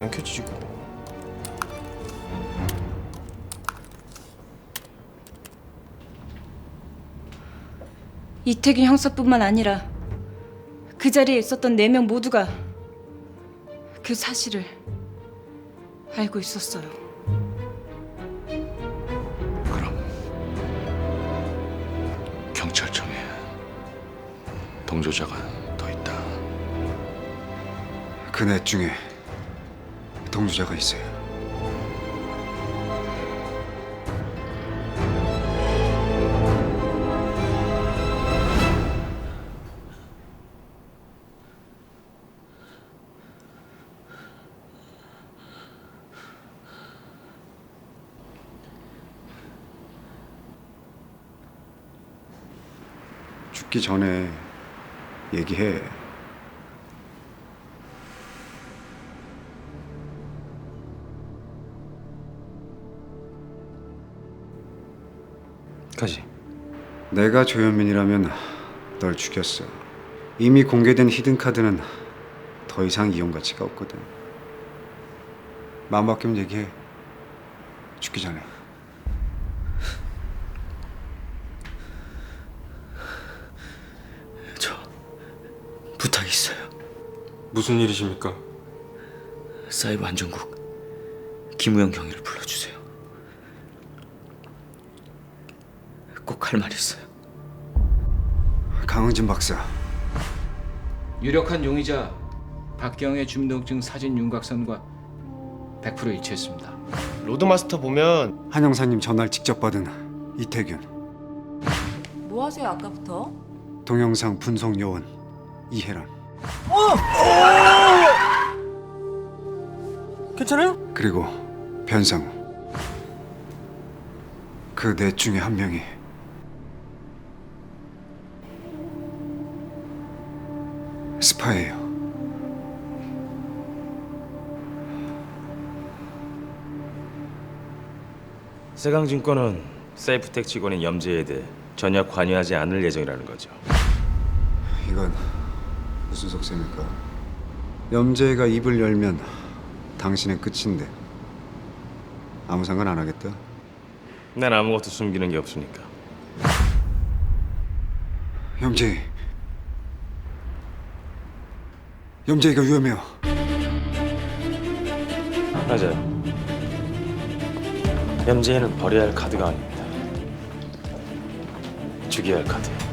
안 켜지고 이태균 형사뿐만 아니라 그 자리에 있었던 네 명 모두가 그 사실을 알고 있었어요. 그럼 경찰청에 동조자가 더 있다. 그넷 중에 동조자가 있어요. 죽기 전에 얘기해. 가지 내가 조현민이라면 널 죽였어. 이미 공개된 히든 카드는 더 이상 이용 가치가 없거든. 마음 바뀌면 얘기해. 죽기 전에. 저 부탁이 있어요. 무슨 일이십니까? 사이버 안전국 김우영 경위를 불러주세요. 꼭 할말 있어요. 강흥진 박사. 유력한 용의자 박경의 주민등록증 사진 윤곽선과 100% 일치했습니다. 로드마스터 보면 한 형사님 전화를 직접 받은 이태균. 뭐 하세요 아까부터? 동영상 분석 요원 이혜란. 괜찮아요? 그리고 변상우. 그 넷 중에 한 명이 스파예요. 세강증권은 세이프텍 직원인 염재에 대해 전혀 관여하지 않을 예정이라는 거죠. 이건 무슨 속셈입니까? 염재가 입을 열면 당신의 끝인데 아무 상관 안 하겠다. 난 아무것도 숨기는 게 없으니까. 염재, 염재가 위험해요. 맞아요. 염재는 버려야 할 카드가 아닙니다. 죽여야 할 카드.